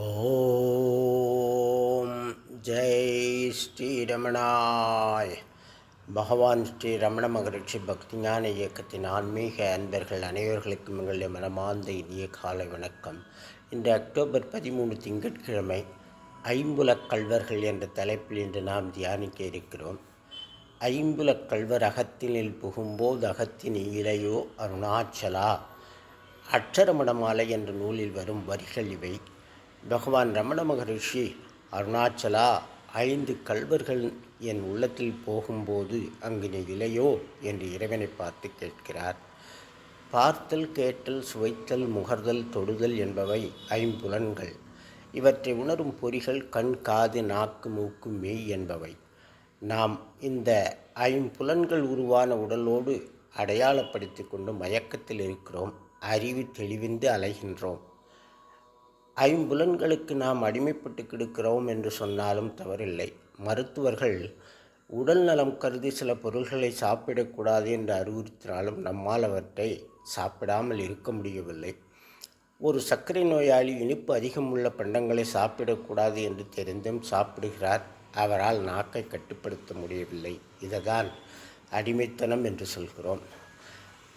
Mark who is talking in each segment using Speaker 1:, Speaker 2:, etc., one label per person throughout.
Speaker 1: ஓம் ஜெய் ஸ்ரீரமணாய் பகவான் ஸ்ரீ ரமண மகரிஷி பக்திஞான இயக்கத்தின் ஆன்மீக அன்பர்கள் அனைவர்களுக்கும் எங்களுடைய மனமார்ந்த இனிய காலை வணக்கம். இன்று அக்டோபர் பதிமூணு திங்கட்கிழமை ஐம்புலக் கல்வர்கள் என்ற தலைப்பில் இன்று நாம் தியானிக்க இருக்கிறோம். ஐம்புலக் கல்வர் அகத்தினில் புகும்போது அகத்தின் இலையோ அருணாச்சலா அட்சரமணமாலை என்ற நூலில் வரும் வரிகள் இவை. பகவான் ரமண மகரிஷி அருணாச்சலா ஐந்து கல்வர்கள் என் உள்ளத்தில் போகும்போது அங்கு நீ இலையோ என்று இறைவனை பார்த்து கேட்கிறார். பார்த்தல் கேட்டல் சுவைத்தல் முகர்தல் தொடுதல் என்பவை ஐம்புலன்கள். இவற்றை உணரும் பொறிகள் கண் காது நாக்கு மூக்கு மெய் என்பவை. நாம் இந்த ஐம்புலன்கள் உருவான உடலோடு அடையாளப்படுத்தி கொண்டு மயக்கத்தில் இருக்கிறோம். அறிவு தெளிவிந்து அலைகின்றோம். ஐம்புலன்களுக்கு நாம் அடிமைப்பட்டு கிடக்கிறோம் என்று சொன்னாலும் தவறில்லை. மருத்துவர்கள் உடல் நலம் கருதி சில பொருள்களை சாப்பிடக்கூடாது என்று அறிவுறுத்தினாலும் நம்மால் அவற்றை சாப்பிடாமல் இருக்க முடியவில்லை. ஒரு சர்க்கரை நோயாளி இனிப்பு அதிகம் உள்ள பண்டங்களை சாப்பிடக்கூடாது என்று தெரிந்தும் சாப்பிடுகிறார். அவரால் நாக்கை கட்டுப்படுத்த முடியவில்லை. இதுதான் அடிமைத்தனம் என்று சொல்கிறோம்.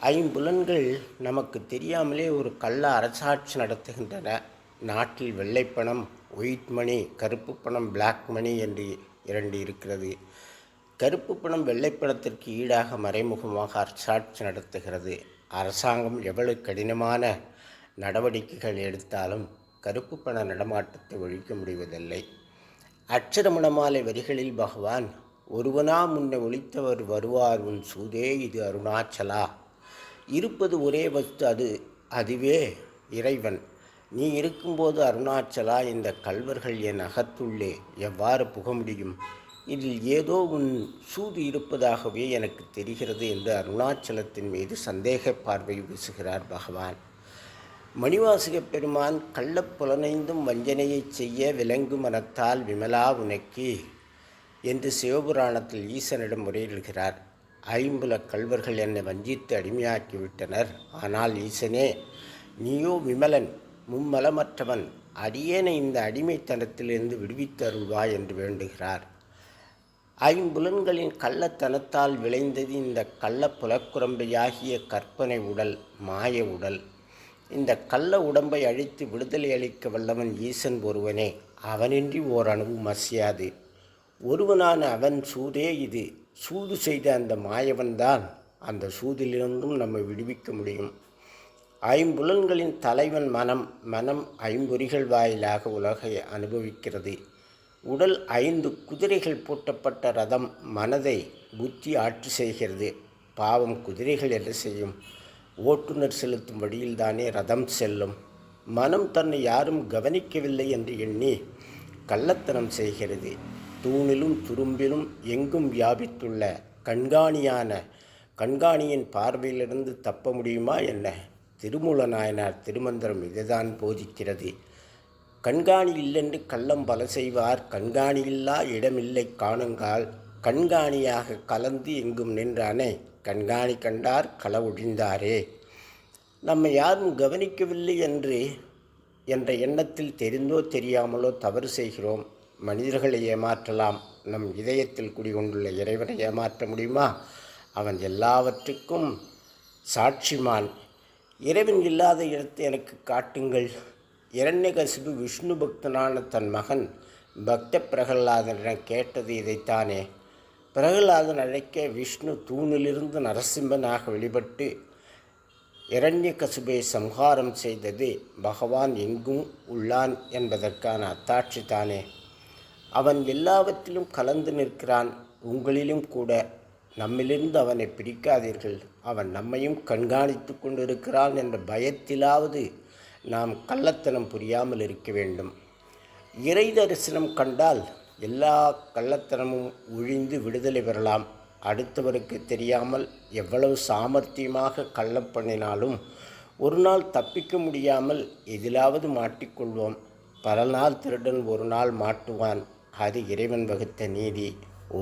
Speaker 1: ஐம்புலன்கள் நமக்கு தெரியாமலே ஒரு கள்ள அரசாட்சி நடத்துகின்றன. நாட்டில் வெள்ளைப்பணம் ஒயிட் மணி கருப்பு பணம் பிளாக் மணி என்று இரண்டு இருக்கிறது. கருப்பு பணம் வெள்ளைப்பணத்திற்கு ஈடாக மறைமுகமாக அரசாட்சி நடத்துகிறது. அரசாங்கம் எவ்வளவு கடினமான நடவடிக்கைகள் எடுத்தாலும் கருப்பு பண நடமாட்டத்தை ஒழிக்க முடிவதில்லை. அச்சரமணமாலை வரிகளில் பகவான் ஒருவனா முன்ன ஒழித்தவர் வருவார் உன் சூதே இது அருணாச்சலா? இருப்பது ஒரே வஸ்து அது அதுவே இறைவன். நீ இருக்கும்போது அருணாச்சலா இந்த கல்வர்கள் என் அகத்துள்ளே எவ்வாறு புக முடியும்? இதில் ஏதோ உன் சூது இருப்பதாகவே எனக்கு தெரிகிறது என்று அருணாச்சலத்தின் மீது சந்தேக பார்வை வீசுகிறார் பகவான். மணிவாசக பெருமான் கள்ளப்புலனைந்தும் வஞ்சனையைச் செய்ய விலங்கு மனத்தால் விமலா உனக்கு என்று சிவபுராணத்தில் ஈசனிடம் முறையிடுகிறார். ஐம்புல கல்வர்கள் என்னை வஞ்சித்து அடிமையாக்கிவிட்டனர். ஆனால் ஈசனே நீயோ விமலன் மும்மலமற்றவன் அடியேனை இந்த அடிமைத்தனத்திலிருந்து விடுவித்தருள்வாய் என்று வேண்டுகிறார். ஐம்புலன்களின் கள்ளத்தனத்தால் விளைந்தது இந்த கள்ள புலக்குரம்பையாகிய கற்பனை உடல் மாய உடல். இந்த கள்ள உடம்பை அழித்து விடுதலை அளிக்க வல்லவன் ஈசன் ஒருவனே அவனின்றி ஓர் அணுவும் அசையாது ஒருவனான அவன் சூதே இது. சூது செய்த அந்த மாயவன்தான் அந்த சூதிலிருந்தும் நம்மை விடுவிக்க முடியும். ஐம்புலன்களின் தலைவன் மனம் மனம் ஐம்பொறிகள் வாயிலாக உலகை அனுபவிக்கிறது. உடல் ஐந்து குதிரைகள் பூட்டப்பட்ட ரதம் மனதை புத்தி ஆட்சி செய்கிறது. பாவம் குதிரைகள் என்ன செய்யும்? ஓட்டுநர் செலுத்தும் வழியில்தானே ரதம் செல்லும். மனம் தன்னை யாரும் கவனிக்கவில்லை என்று எண்ணி கள்ளத்தனம் செய்கிறது. தூணிலும் துரும்பிலும் எங்கும் வியாபித்துள்ள கண்காணியான கண்காணியின் பார்வையிலிருந்து தப்ப முடியுமா என்ன? திருமூல நாயனார் திருமந்திரம் இதுதான் போதிக்கிறது. கண்காணி இல்லென்று கள்ளம் பல செய்வார். கண்காணியில்லா இடமில்லை காணுங்கால். கண்காணியாக கலந்து எங்கும் நின்றானே. கண்காணி கண்டார் களவொழிந்தாரே நம்மை யாரும் கவனிக்கவில்லை என்று என்ற எண்ணத்தில் தெரிந்தோ தெரியாமலோ தவறு செய்கிறோம். மனிதர்களை ஏமாற்றலாம். நம் இதயத்தில் குடிகொண்டுள்ள இறைவனை ஏமாற்ற முடியுமா? அவன் எல்லாவற்றுக்கும் சாட்சிமான். இறைவன் இல்லாத இடத்தை எனக்கு காட்டுங்கள். இரண்யகசிபு விஷ்ணு பக்தனான தன் மகன் பக்த பிரகல்லாதனிடம் கேட்டது இதைத்தானே. பிரகலாதன் அழைக்க விஷ்ணு தூணிலிருந்து நரசிம்மனாக வெளிப்பட்டு இரண்யகசுபை சம்ஹாரம் செய்தது பகவான் எங்கும் உள்ளான் என்பதற்கான அத்தாட்சி தானே அவன் எல்லாவற்றிலும் கலந்து நிற்கிறான். உங்களிலும் கூட நம்மிலிருந்து அவனை பிடிக்காதீர்கள். அவன் நம்மையும் கண்காணித்து கொண்டிருக்கிறான் என்ற பயத்திலாவது நாம் கள்ளத்தனம் புரியாமல் இருக்க வேண்டும். இறை தரிசனம் கண்டால் எல்லா கள்ளத்தனமும் ஒழிந்து விடுதலை பெறலாம். அடுத்தவருக்கு தெரியாமல் எவ்வளவு சாமர்த்தியமாக கள்ளம் பண்ணினாலும் ஒரு நாள் தப்பிக்க முடியாமல் எதிலாவது மாட்டிக்கொள்வோம். பல நாள் திருடன் ஒரு நாள் மாட்டுவான். அது இறைவன் வகுத்த நீதி. ஓ